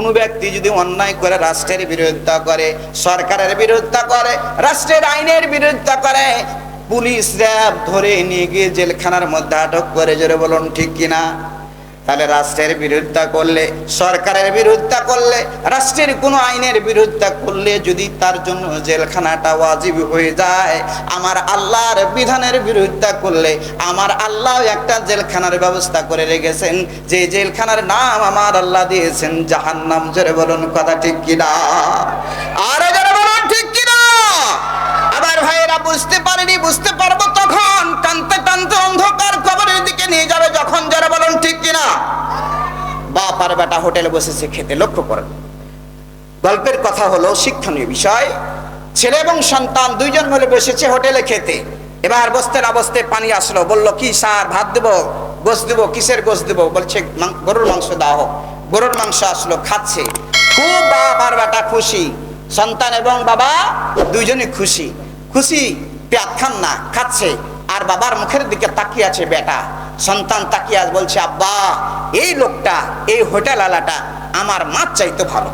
কোন ব্যক্তি যদি অন্যায় করে রাষ্ট্রের বিরোধিতা করে, সরকারের বিরোধিতা করে, রাষ্ট্রের আইনের বিরোধিতা করে, পুলিশ র্যাব ধরে নিয়ে গিয়ে জেলখানার মধ্যে আটক করে, জোরে বলুন ঠিক কিনা? তাহলে রাষ্ট্রের বিরোধিতা করলে, সরকারের বিরোধিতা করলে, রাষ্ট্রের কোনো আইনের বিরোধিতা করলে যদি তার জন্য জেলখানাটা ওয়াজিব হয়ে যায়, আমার আল্লাহর বিধানের বিরোধিতা করলে, আমার আল্লাহ একটা জেলখানার ব্যবস্থা করে রেখেছেন, যে জেলখানার নাম আমার আল্লাহ দিয়েছেন, জাহান্নাম জোরে বলুন কথা ঠিক কিনা? আরে জোরে বলুন ঠিক কিনা? আবার ভাইয়েরা বুঝতে পারেনি, বুঝতে পারব বাপ বেটা হোটেলে বসেছে, খেতে লক্ষ্য করেন। গল্পের কথা হলো, শিক্ষণীয় বিষয়। ছেলে এবং সন্তান দুইজন মিলে বসেছে হোটেলে খেতে। এবার বসতে না বসতে পানি আসলো, বলল, কি সার? ভাত দেবো? গোস দেবো? কিসের গোস দেবো? বলছে গরুর মাংস দাও হোক। গরুর মাংস আসলো, খাচ্ছে। খুব বাপ আর বেটা খুশি। সন্তান এবং বাবা দুইজনই খুশি। খুশি পেঁয়াজ খান না, খাচ্ছে। আর বাবার মুখের দিকে তাকিয়ে আছে বেটা। সন্তান তাকিয়ে আছে বলছে, আব্বা, এই লোকটা, এই হোটেল আলাটা আমার মাছ চাইতে ভালো।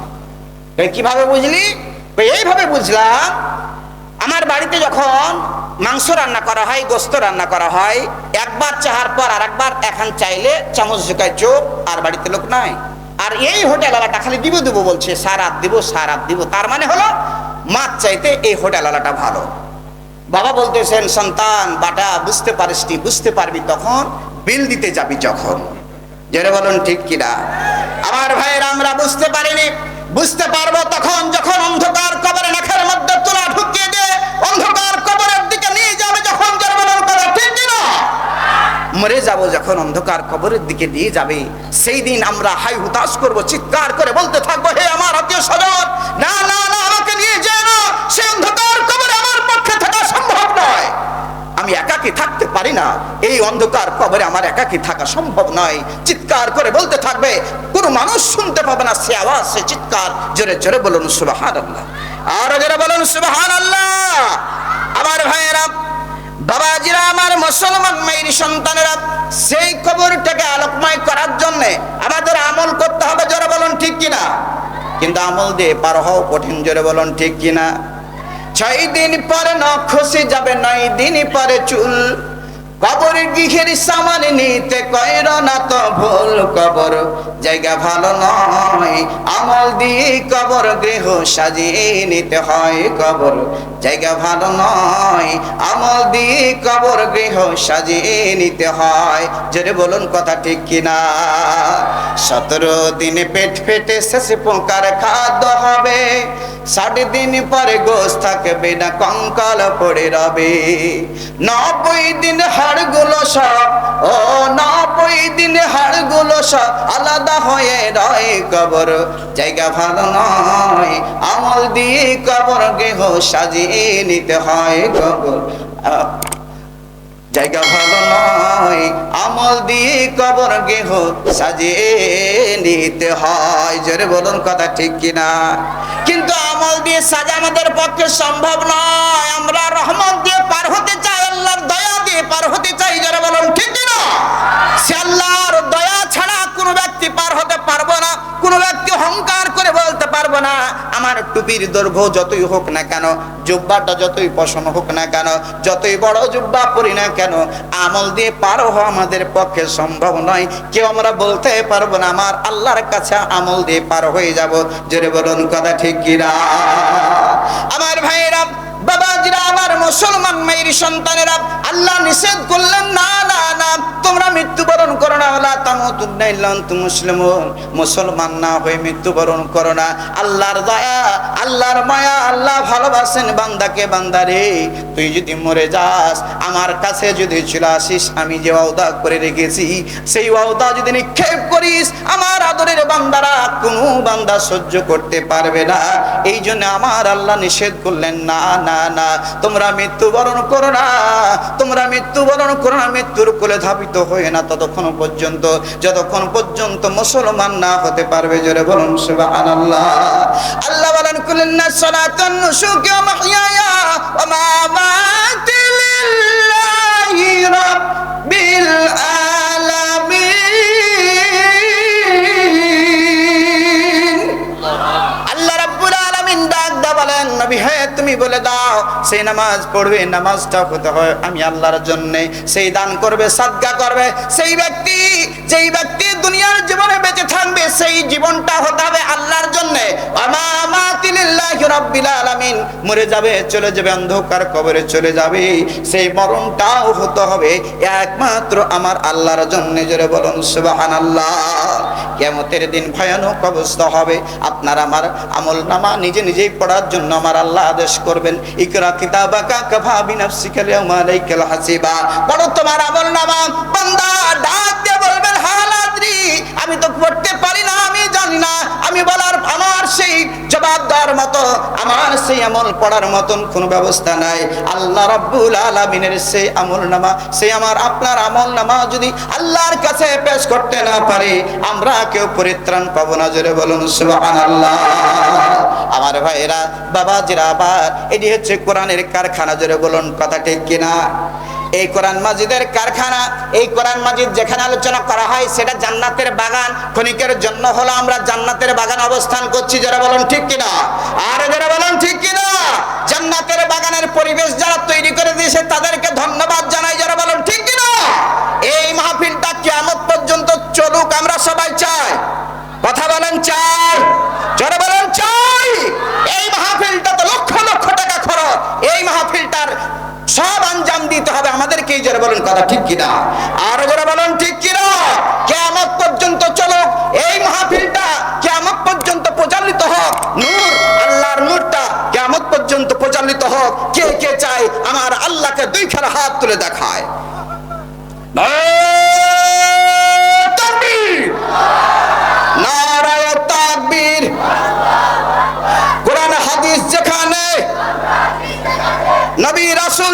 কীভাবে বুঝলি? এইভাবে বুঝলাম। আমার বাড়িতে যখন মাংস রান্না করা হয়, গোস্ত রান্না করা হয়, একবার চাহার পর আর একবার এখন চাইলে চামচ ঝুঁকায় চোখ, আর বাড়িতে লোক নাই। আর এই হোটেল আলাটা খালি দিব দিব বলছে, সারাত দিব সারাত দিব। তার মানে হলো মাছ চাইতে এই হোটেল আলাটা ভালো। বাবা বলতেছেন, সন্তান, বাটা, বুঝতে পারিস নি, বুঝতে পারবি তখন, বিল দিতে যাবি যখন। জেনে বলুন, ঠিক কিনা আমার ভাইয়ের আমরা বুঝতে পারিনি। বুঝতে পারব তখন যখন অন্ধকার কবরে নাখের মধ্যে তোলা ঢুকিয়ে দিয়ে অন্ধকার কবরের দিকে নিয়ে যাবে যখন জেনে বলুন কথা ঠিক কিনা মরে যাব যখন অন্ধকার কবরের দিকে নিয়ে যাবে। সেই দিন আমরা হাই হুতাশ করব, চিৎকার করে বলতে থাকব, হে আমার আত্মীয় স্বজন না। এই অন্ধকার কবরে আমার একাকি থাকা সম্ভব নয়। চিৎকার করে বলতে থাকবে, কোনো মানুষ শুনতে পাবে না, সে আওয়াজ, সে চিৎকার। জোরে জোরে বলুন সুবাহান আল্লাহ আর জোরে বলুন সুবাহান আল্লাহ আমার ভাইয়েরা, বাবাজিরা, আমার মুসলমান মেয়ের সন্তানেরা, সেই খবরটাকে আলোকময় করার জন্য আমাদের আমল করতে হবে, জোরে বলুন, ঠিক কিনা? কিন্তু আমল দিয়ে পার হও কঠিন, জোরে বলুন, ঠিক কিনা? ছয় দিন পরে নখ খসে যাবে, নয় দিন পরে চুল কবর গৃহের সামান নিতে কইর না তো ভুল কবর। জায়গা ভালো নয়, আমল দিয়ে কবর গৃহ সাজিয়ে নিতে হয় কবর। জায়গা ভালো নয়। আমল দিয়ে কবর গৃহ সাজিয়ে নিতে হয়। জোরে বলুন কথা ঠিক কিনা? সতেরো দিনে পেট ফেটে শেষে পোকার খাদ্য হবে। ষাট দিন পরে গোস থাকবে না, কঙ্কাল পড়ে রবে। নব্বই দিন হাড়গুলো সব, ও নব্বই দিন হাড়গুলো সব আলাদা হয়ে রয় কবর। জায়গা ভালো নয়। আমল দিয়ে কবর গেহ সাজিয়ে নিতে হয় কবর জায়গা ভালো নয়, আমল দিয়ে কবর গেহ সাজিয়ে নিতে হয়। জোরে বলুন কথা ঠিক কিনা? কিন্তু আমল দিয়ে সাজা আমাদের পক্ষে সম্ভব নয়। আমরা রহমান দিয়ে পার হতে চাই, আল্লাহর দয়া দিয়ে পার হতে চাই। জোরে বলুন ঠিক কিনা? সে আল্লাহর দয়া টুপির দৈর্ঘ্য যতই হোক না কেন, জুব্বাটা যতই পশম হোক না কেন, যতই বড় জুব্বা পরি না কেন, আমল দিয়ে পার হওয়া আমাদের পক্ষে সম্ভব নয়। কেউ আমরা বলতে পারব না, আমার আল্লাহর কাছে আমল দিয়ে পার হয়ে যাব। জোরে বলুন, কথা ঠিক কিনা আমার ভাইয়েরা, বাবাজিরা, আমার মুসলমান মেয়ের সন্তানেরা, আল্লাহ নিষেধ করলেন, না না না, তোমরা মৃত্যুবরণ মুসলমান না হয়ে মৃত্যুবরণ করো না। আল্লাহর দয়া, আল্লাহর মায়া, আল্লাহ ভালোবাসেন বান্দাকে বান্দারে। তুই যদি মরে যাস, আমার কাছে যদি চলে আসিস, আমি যে ওয়াদা করে রেখেছি, সেই ওয়াদা যদি নিক্ষেপ করিস, আমার আদরের বান্দারা কোনো বান্দা সহ্য করতে পারবে না। এই জন্য আমার আল্লাহ নিষেধ করলেন, না না না, তোমরা মৃত্যুবরণ করো না। তোমরা মৃত্যুবরণ করো না, মৃত্যুর কোলে ধাবিত হয়ে না ততক্ষণ পর্যন্ত যতক্ষণ পর্যন্ত মুসলমান না হতে পারবে, জোরে বলুন সুবাহ আল্লাহ বলেন, কুলেন না সালাতান নুসুকি ওয়া মাহইয়ায়া ওয়া মামাতি লিল্লাহি রাব্বিল সেই নামাজ পড়বে নামাজটা হতে হয়। আমি আল্লাহর জন্যে সেই দান করবে, সাদগা করবে। সেই ব্যক্তি, যেই ব্যক্তি দুনিয়ার জীবনে বেঁচে থাকবে, সেই জীবনটা হতে হবে আল্লাহর জন্যে। আলামিন। মরে যাবে, চলে যাবে, অন্ধকার কবরে চলে যাবে। সেই মরণটাও হতে হবে। একমাত্র আমার আল্লাহর জন্য, জোরে বলুন, সুবহানাল্লাহ। কিয়ামতের দিন ভয়ানক অবস্থা হবে। আপনার আমার আমল নামা নিজে নিজেই পড়ার জন্য আমার আল্লাহ আদেশ করবেন। ইকরা কিতাবা কাফা বিনাফসিকা আলাইহিমা আলাইকাল হাসিবা। পড়ো তোমার আমল নামা। বান্দা ডাক দিয়ে বলবেন, হালাদ্রি, আমি তো পড়তে পারি সেই মতো, আমার সেই আমল পড়ার মতন ব্যবস্থা নাই। আল্লাহ সেই সেই আমার আপনার যদি আল্লাহর কাছে পেশ করতে না পারে, আমরা কেউ পরিত্রাণ বলুন, সুবহানাল্লাহ। আমার আবার হচ্ছে কারখানা। জোরে বলুন, কথা ঠিক কিনা? এই কোরআন মাজিদের কারখানা, এই কোরআন মাজিদ যেখানে আলোচনা করা হয়, সেটা জান্নাতের বাগান। ক্ষণিকের জন্য হলো আমরা জান্নাতের বাগান অবস্থান করছি, যারা বলুন ঠিক কিনা? আর যারা বলুন ঠিক কিনা? জান্নাতের বাগানের পরিবেশ যারা তৈরি করে দিয়েছে, তাদেরকে ধন্যবাদ জানাই, যারা বলেন ঠিক কিনা? এই মাহফিলটা কিয়ামত পর্যন্ত চলুক, আমরা সবাই চাই। কথা বলেন চাই যারা বলেন চাই এই মাহফিলটা তো লক্ষ লক্ষ টাকা খরচ এই মাহফিলটার সব আঞ্জাম দিতে হবে আমাদেরকে এই যারা বলেন কথা ঠিক কিনা? আর যারা বলেন ঠিক কিনা? কেমন পর্যন্ত চলো এই মাহফিলটা কেমন পর্যন্ত প্রচালিত হোক। নূর, আল্লাহর নূরটা কেমন পর্যন্ত প্রচালিত হোক। কে কে চায়? আমার আল্লাহকে দুই খেলা হাত তুলে দেখায়। যেখানে নবী রাসূল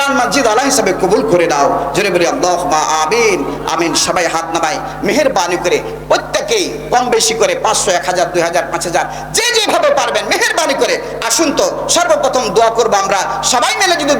কোরআন মসজিদ আল্লাহ হিসাবে কবুল করে নাও। জোরে বলি, আল্লাহ আমিন আমিন। সবাই হাত নামাই মেহরবানি করে প্রত্যেকেই কম বেশি করে পাঁচশো, এক হাজার, দুই হাজার, পাঁচ হাজার, যে যেভাবে পারবেন, মেহরবানি করে। আসুন তো, সর্বপ্রথম দোয়া করব আমরা। সবাই মিলে যদি